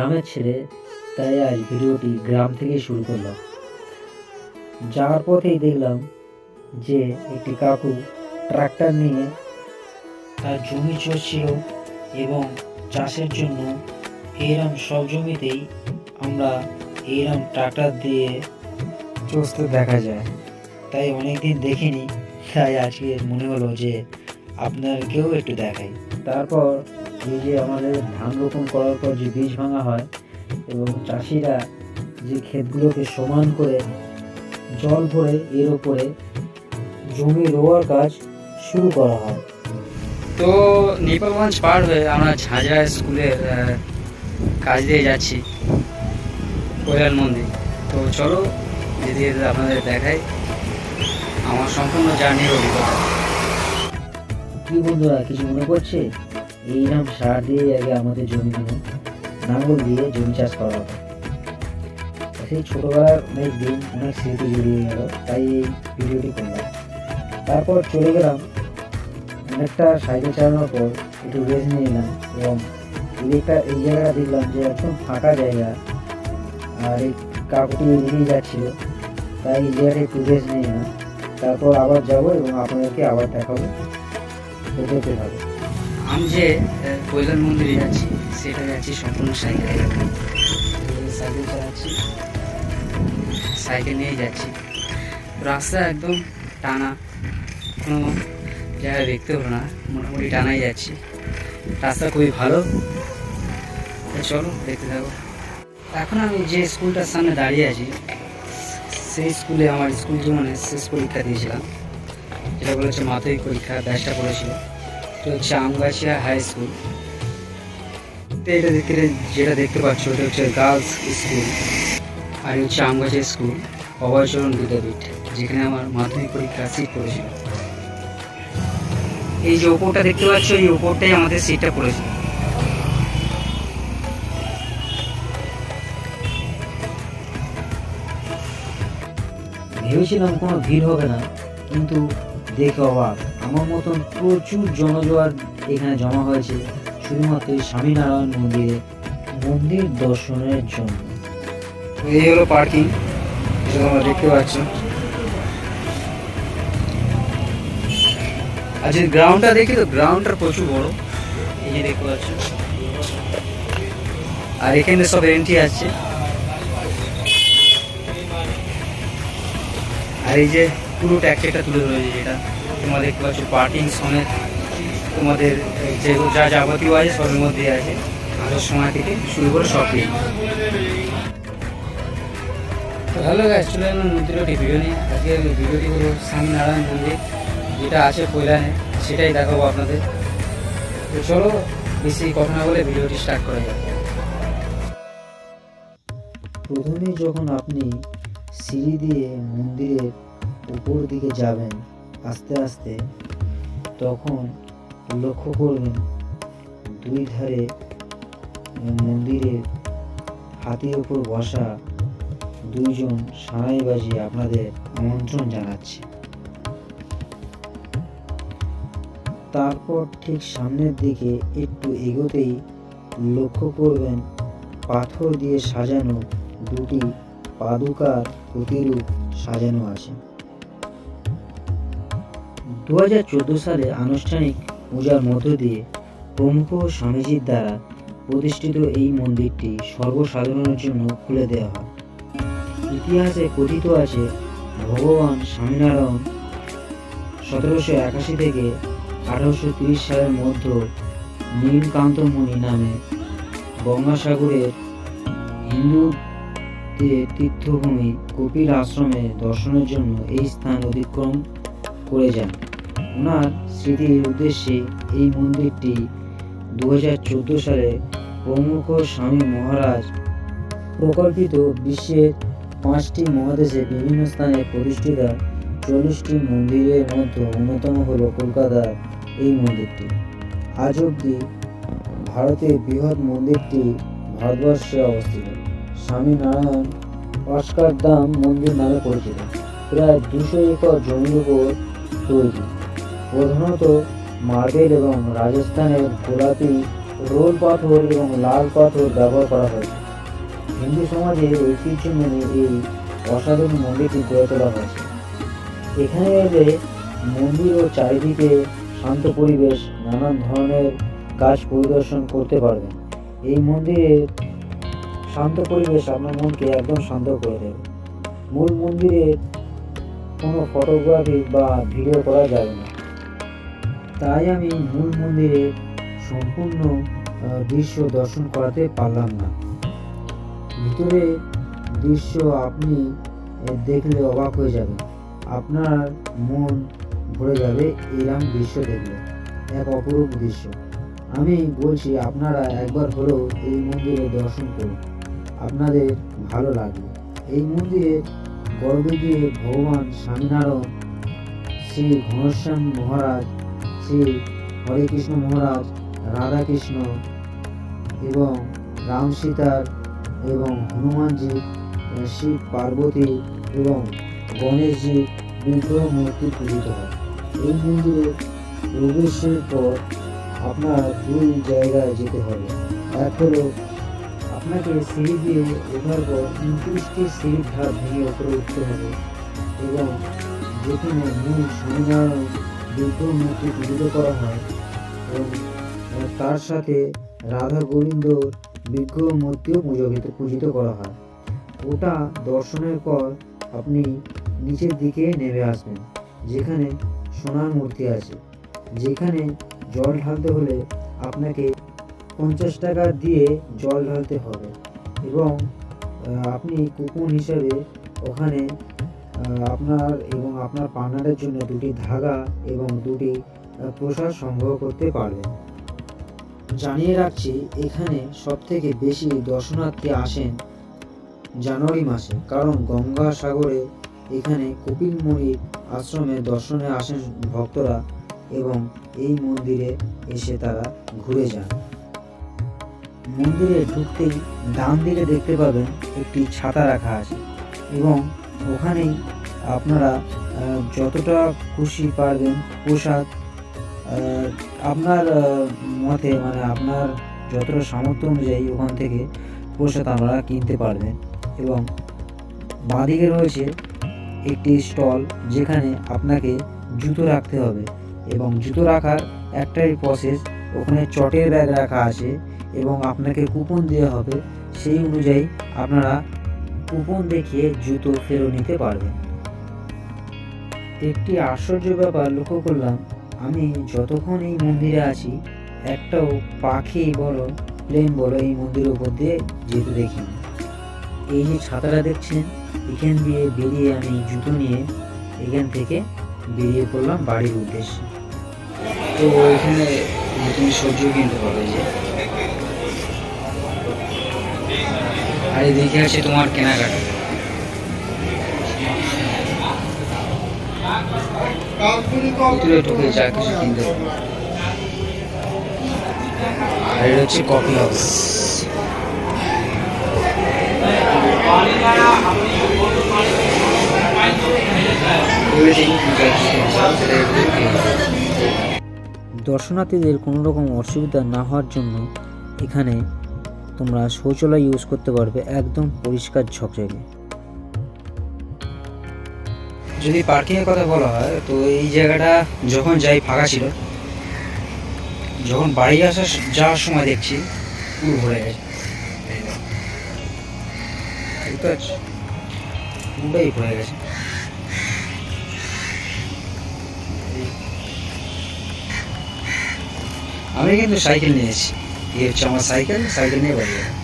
গ্রামের ছেলে, তাই আজ ভিডিওটি গ্রাম থেকে শুরু করলাম। যাওয়ার পথেই দেখলাম যে একটি কাকু ট্রাক্টর নিয়ে তার জমি চড়ছিল এবং চাষের জন্য এরম সব জমিতেই আমরা এরম ট্রাক্টর দিয়ে চষতে দেখা যায়। তাই অনেকদিন দেখিনি, তাই আজকে মনে হলো যে আপনাদেরকেও একটু দেখাই। তারপর এই যে আমাদের ধান রোপণ করার পর যে বীজ ভাঙা হয় এবং চাষিরা যে ক্ষেতগুলোকে সমান করে জল ভরে এর উপরে জমি রোয়ার কাজ শুরু করা হয়। তো নিপালগঞ্জ পার হয়ে আমরা ঝাঁঝা স্কুলের কাজ দিয়ে যাচ্ছি কৈলাল মন্দির। তো চলো যেতে আপনাদের দেখাই আমার সম্পূর্ণ জার্নির অভিজ্ঞতা। কি বন্ধুরা কিছু মনে করছে? এইরকম সার দিয়ে আগে আমাদের জমিগুলো নাঙ্গল দিয়ে জমি চাষ করা হতো সেই ছোটবেলার অনেক দিন অনেক স্মৃতি জড়িয়ে গেল, তাই এই ভিডিওটি করলাম। তারপর চলে গেলাম, অনেকটা সাইকেল চালানোর পর একটু রেস্ট নিয়ে নিলাম এবং এইটা এই জায়গাটা দেখলাম যে একদম ফাঁকা জায়গা, আর এই কাকুটি এদিকেই যাচ্ছিল, তাই এই জায়গাটা একটু রেস্ট নিয়ে নিলাম। তারপর আবার যাব এবং আপনাদেরকে আবার দেখাবো। তো যেতে হবে আমি যে কৈলাল মন্দিরে যাচ্ছি, সেটা যাচ্ছি সম্পূর্ণ সাইকেলে। সাইকেল চালাচ্ছি সাইকেল নিয়েই যাচ্ছি। রাস্তা একদম টানা। কোনো জায়গায় দেখতে হলো না, মোটামুটি টানাই যাচ্ছি। রাস্তা খুবই ভালো। চলো, দেখতে থাকো। এখন আমি যে স্কুলটার সামনে দাঁড়িয়ে আছি, সেই স্কুলে, আমার স্কুল জীবনে শেষ পরীক্ষা দিয়েছিলাম। যেটা বলেছে মাধ্যমিক পরীক্ষা, ব্যাচটা পড়েছিল হচ্ছে আমগাছিয়া হাই স্কুল এটা দেখতে যেটা দেখতে পাচ্ছ ওটা হচ্ছে গার্লস স্কুল আর হচ্ছে আমগাছিয়া স্কুল বিদ্যাপীঠ, যেখানে আমার মাধ্যমিক এই যে দেখতে আমাদের ভেবেছিলাম কোনো ভিড় হবে না, কিন্তু দেখে অবাক। আমার মতন প্রচুর জনজোয়ার এখানে জমা হয়েছে, শুধুমাত্র স্বামীনারায়ণ মন্দিরে মন্দির দর্শনের জন্য। এই হলো পার্কিং তোমরা দেখতে পাচ্ছ। আর যদি গ্রাউন্ডটা দেখি তো গ্রাউন্ডটা প্রচুর বড়। এই যে দেখতে পাচ্ছ। আর এখানে সব এন্ট্রি আছে। আর এই যে পুরো ট্যাক্সিটা তুলে ধরেছে যেটা। তোমরা দেখতে পাচ্ছ পার্কিং সমেত তোমাদের যে যা যাবতীয় আছে সবের মধ্যে আছে। আগের সময় থেকে শুরু করে কিছু তো হ্যালো গাইস চলে এলাম নতুন একটি ভিডিও নিয়ে। আজকে ভিডিওটি হলো স্বামীনারায়ণ মন্দির। যেটা আছে কৈলানে সেটাই দেখাবো আপনাদের। তো চলো, বেশি কথা না বলে ভিডিওটি স্টার্ট করা যাক। প্রথমে যখন আপনি সিঁড়ি দিয়ে মন্দিরের উপর দিকে যাবেন আস্তে আস্তে তখন লক্ষ্য করবেন দুই ধারে মন্দিরের হাতির উপর বসা দুইজন সানাই বাজিয়ে আপনাদের আমন্ত্রণ জানাচ্ছে। তারপর ঠিক সামনের দিকে একটু এগোতেই লক্ষ্য করবেন পাথর দিয়ে সাজানো দুটি পাদুকার প্রতিরূপ সাজানো আছে। দু হাজার চোদ্দ সালে আনুষ্ঠানিক পূজার মধ্য দিয়ে প্রমুখ স্বামীজির দ্বারা প্রতিষ্ঠিত এই মন্দিরটি সর্বসাধারণের জন্য খুলে দেওয়া হয়। ইতিহাসে কথিত আছে, ভগবান স্বামীনারায়ণ সতেরোশো একাশি থেকে আঠারোশো তিরিশ সালের মধ্যে নীলকান্তমণি নামে গঙ্গাসাগরের হিন্দু তীর্থভূমি কপিল আশ্রমে দর্শনের জন্য এই স্থান অতিক্রম করে যান। ওনার স্মৃতির উদ্দেশ্যে এই মন্দিরটি দু হাজার চোদ্দ সালে প্রমুখ স্বামী মহারাজ প্রকল্পিত বিশ্বের পাঁচটি মহাদেশে বিভিন্ন স্থানে প্রতিষ্ঠিত চল্লিশটি মন্দিরের মধ্যে অন্যতম হল কলকাতার এই মন্দিরটি। আজ অবধি ভারতের বৃহৎ মন্দিরটি ভারতবর্ষে অবস্থিত। স্বামীনারায়ণ অস্কার দাম মন্দির নামে পরিচিত। প্রায় দুশো একর জমির উপর তৈরি। প্রধানত মার্বেল এবং রাজস্থানের গোলাপি, রোল পাথর এবং লাল পাথর ব্যবহার করা হয়েছে হিন্দু সমাজের ঐতিহ্য মেনে এই অসাধারণ মন্দিরটি গড়ে তোলা হয়েছে। এখানে এলে মন্দির ও চারিদিকে শান্ত পরিবেশ, নানান ধরনের গাছ পরিদর্শন করতে পারবেন। এই মন্দিরের শান্ত পরিবেশ আপনার মনকে একদম শান্ত করে দেবে। মূল মন্দিরের কোনো ফটোগ্রাফি বা ভিডিও করা যাবে না। তাই আমি মূল মন্দিরের সম্পূর্ণ দৃশ্য দর্শন করাতে পারলাম না। ভিতরে দৃশ্য আপনি দেখলে অবাক হয়ে যাবে আপনার মন ভরে যাবে এরম দৃশ্য দেখলে, এক অপরূপ দৃশ্য। আমি বলছি, আপনারা একবার হলেও এই মন্দিরে দর্শন করুন। আপনাদের ভালো লাগবে। এই মন্দিরে গর্বে গিয়ে ভগবান স্বামীনারায়ণ শ্রী ঘনশ্যাম মহারাজ শ্রী হরে কৃষ্ণ মহারাজ রাধাকৃষ্ণ এবং রাম সীতার এবং হনুমানজি শিব পার্বতী এবং গণেশজি বিগ্রহ মূর্তি পূজিত হয়। এই মন্দিরে প্রবেশের পর আপনার দুই জায়গায় যেতে হবে। এক হলো আপনাকে সিঁড়ি দিয়ে ওঠার পর উনত্রিশটি সিঁড়ির ধাপ ভেঙে উপরে উঠতে হবে এবং যেখানে মূল স্বামীনারায়ণ বিগ্রহ মূর্তি পূজিত করা হয় এবং তার সাথে রাধা গোবিন্দর বিগ্রহ মূর্তিও পূজিত পূজিত করা হয়। ওটা দর্শনের পর আপনি নিচের দিকে নেমে আসবেন, যেখানে সোনার মূর্তি আছে। যেখানে জল ঢালতে হলে আপনাকে পঞ্চাশ টাকা দিয়ে জল ঢালতে হবে এবং আপনি কুপন হিসাবে ওখানে আপনার এবং আপনার পার্টনারের জন্য দুটি ধাগা এবং দুটি প্রসাদ সংগ্রহ করতে পারবেন। জানিয়ে রাখছি, এখানে সব থেকে বেশি দর্শনার্থী আসেন জানুয়ারি মাসে, কারণ গঙ্গাসাগরে এখানে কপিল মুনির আশ্রমে দর্শনে আসেন ভক্তরা এবং এই মন্দিরে এসে তারা ঘুরে যান। মন্দিরে ঢুকতেই ডান দিকে দেখতে পাবেন একটি ছাতা রাখা আছে এবং ওখানেই আপনারা যতটা খুশি পারবেন আহ, আপনার মতে মানে আপনার যতটা সামর্থ্য অনুযায়ী ওখান থেকে প্রসাদ আপনারা কিনতে পারবেন। এবং বাঁদিকে রয়েছে একটি স্টল যেখানে আপনাকে জুতো রাখতে হবে এবং জুতো রাখার একটাই প্রসেস ওখানে চটের ব্যাগ রাখা আছে এবং আপনাকে কুপন দেওয়া হবে। সেই অনুযায়ী আপনারা কুপন দেখিয়ে জুতো ফেরত নিতে পারবেন একটি আশ্চর্য ব্যাপার লক্ষ্য করলাম। আমি যতক্ষণ এই মন্দিরে আছি, একটাও পাখি বলো, প্লেন বলো এই মন্দিরের উপর দিয়ে যেতে দেখিনি এই যে ছাতাটা দেখছেন, এখান দিয়ে বেরিয়ে আমি জুতো নিয়ে এখান থেকে বেরিয়ে পড়লাম বাড়ির উদ্দেশ্যে। তো এখানে তুমি সবজিও কিনতে পারবে যে। আর এদিকে আছে তোমার কেনাকাটা। আর হচ্ছে কফি হাউস। দর্শনার্থীদের কোনো রকম অসুবিধা না হওয়ার জন্য এখানে তোমরা শৌচালয় ইউজ করতে পারবে একদম পরিষ্কার ঝকঝকে যদি পার্কিং এর কথা বলা হয়, তো এই জায়গাটা যখন যাই ফাঁকা ছিল, যখন বাড়ি আসা যাওয়ার সময় দেখছি, পুরো ভরে গেছে। পুরোটাই ভরে গেছে। আমি কিন্তু সাইকেল নিয়েছি এই হচ্ছে আমার সাইকেল সাইকেল নিয়ে বাড়ি যাব